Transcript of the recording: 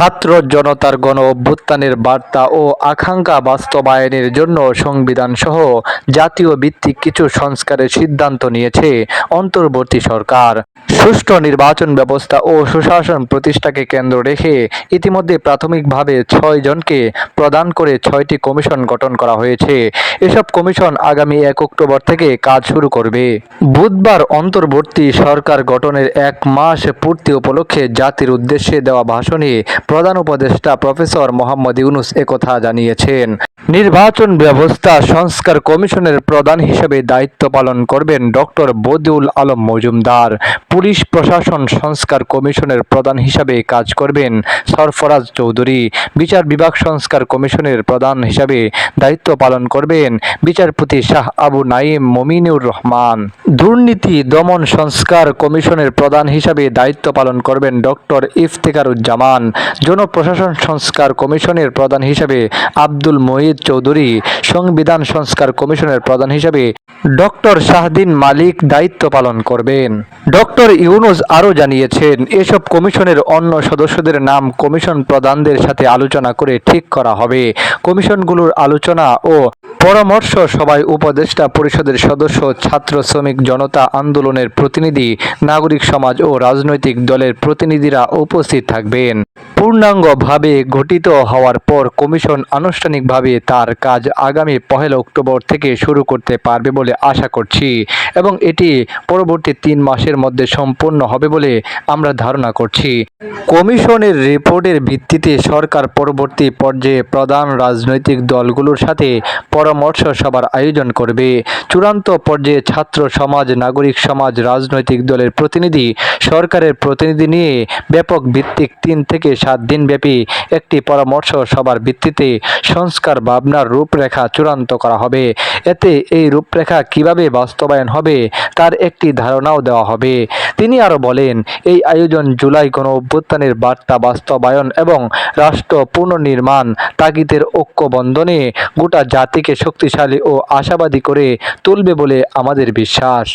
ছাত্র জনতার গণ অভ্যুত্থানের বার্তা ও আকাঙ্ক্ষা বাস্তবায়নের জন্য সংবিধান সহ জাতীয় ভিত্তিক কিছু সংস্কারের সিদ্ধান্ত নিয়েছে অন্তর্বর্তী সরকার। সুষ্ঠু নির্বাচন ব্যবস্থা ও সুশাসন প্রতিষ্ঠাকে কেন্দ্র রেখে ইতিমধ্যে প্রাথমিকভাবে ছয় জনকে প্রদান করে ছয়টি কমিশন গঠন করা হয়েছে। এসব কমিশন আগামী এক অক্টোবর থেকে কাজ শুরু করবে। বুধবার অন্তর্বর্তী সরকার গঠনের এক মাস পূর্তি উপলক্ষে জাতির উদ্দেশ্যে দেওয়া ভাষণে প্রধান উপদেষ্টা প্রফেসর মোহাম্মদ ইউনুস একথা জানিয়েছেন। নির্বাচন ব্যবস্থা সংস্কার কমিশনের প্রধান হিসেবে দায়িত্ব পালন করবেন ডক্টর বদিউল আলম মজুমদার। পুলিশ প্রশাসন সংস্কার কমিশনের প্রধান হিসাবে কাজ করবেন সরফরাজ চৌধুরী। বিচার বিভাগ সংস্কার কমিশনের প্রধান হিসাবে দায়িত্ব পালন করবেন বিচারপতি শাহ আবু নাইম মমিনুর রহমান। দুর্নীতি দমন সংস্কার কমিশনের প্রধান হিসাবে দায়িত্ব পালন করবেন ডক্টর ইফতেখারুজ্জামান। জনপ্রশাসন সংস্কার কমিশনের প্রধান হিসাবে আব্দুল মহিদ চৌধুরী, সংবিধান সংস্কার কমিশনের প্রধান হিসাবে ডক্টর শাহদিন মালিক দায়িত্ব পালন করবেন। ডক্টর ইউনুস আরও জানিয়েছেন, এসব কমিশনের অন্য সদস্যদের নাম কমিশন প্রধানদের সাথে আলোচনা করে ঠিক করা হবে। কমিশনগুলোর আলোচনা ও পরামর্শ সভায় উপদেষ্টা পরিষদের সদস্য, ছাত্র শ্রমিক জনতা আন্দোলনের প্রতিনিধি, নাগরিক সমাজ ও রাজনৈতিক দলের প্রতিনিধিরা উপস্থিত থাকবেন। পূর্ণাঙ্গভাবে গঠিত হওয়ার পর কমিশন আনুষ্ঠানিকভাবে তার কাজ আগামী পহেলা অক্টোবর থেকে শুরু করতে পারবে বলে আশা করছি এবং এটি পরবর্তী তিন মাসের মধ্যে সম্পূর্ণ হবে বলে আমরা ধারণা করছি। কমিশনের রিপোর্টের ভিত্তিতে সরকার পরবর্তী পর্যায়ে প্রধান রাজনৈতিক দলগুলোর সাথে পরামর্শ সভার আয়োজন করবে। চূড়ান্ত পর্যায়ে ছাত্র সমাজ, নাগরিক সমাজ, রাজনৈতিক দলের প্রতিনিধি, সরকারের প্রতিনিধি নিয়ে ব্যাপক ভিত্তিক তিন থেকে সাত দিনব্যাপী একটি পরামর্শ সভার ভিত্তিতে সংস্কার ভাবনার রূপরেখা চূড়ান্ত করা হবে। এতে এই রূপরেখা কীভাবে বাস্তবায়ন হবে তার একটি ধারণাও দেওয়া হবে। তিনি আরও বলেন, এই আয়োজন জুলাই গণ অভ্যুত্থানের বার্তা বাস্তবায়ন এবং রাষ্ট্র পুনর্নির্মাণ, তাগিদের ঐক্যবন্ধনে গোটা জাতিকে শক্তিশালী ও আশাবাদী করে তুলবে বলে আমাদের বিশ্বাস।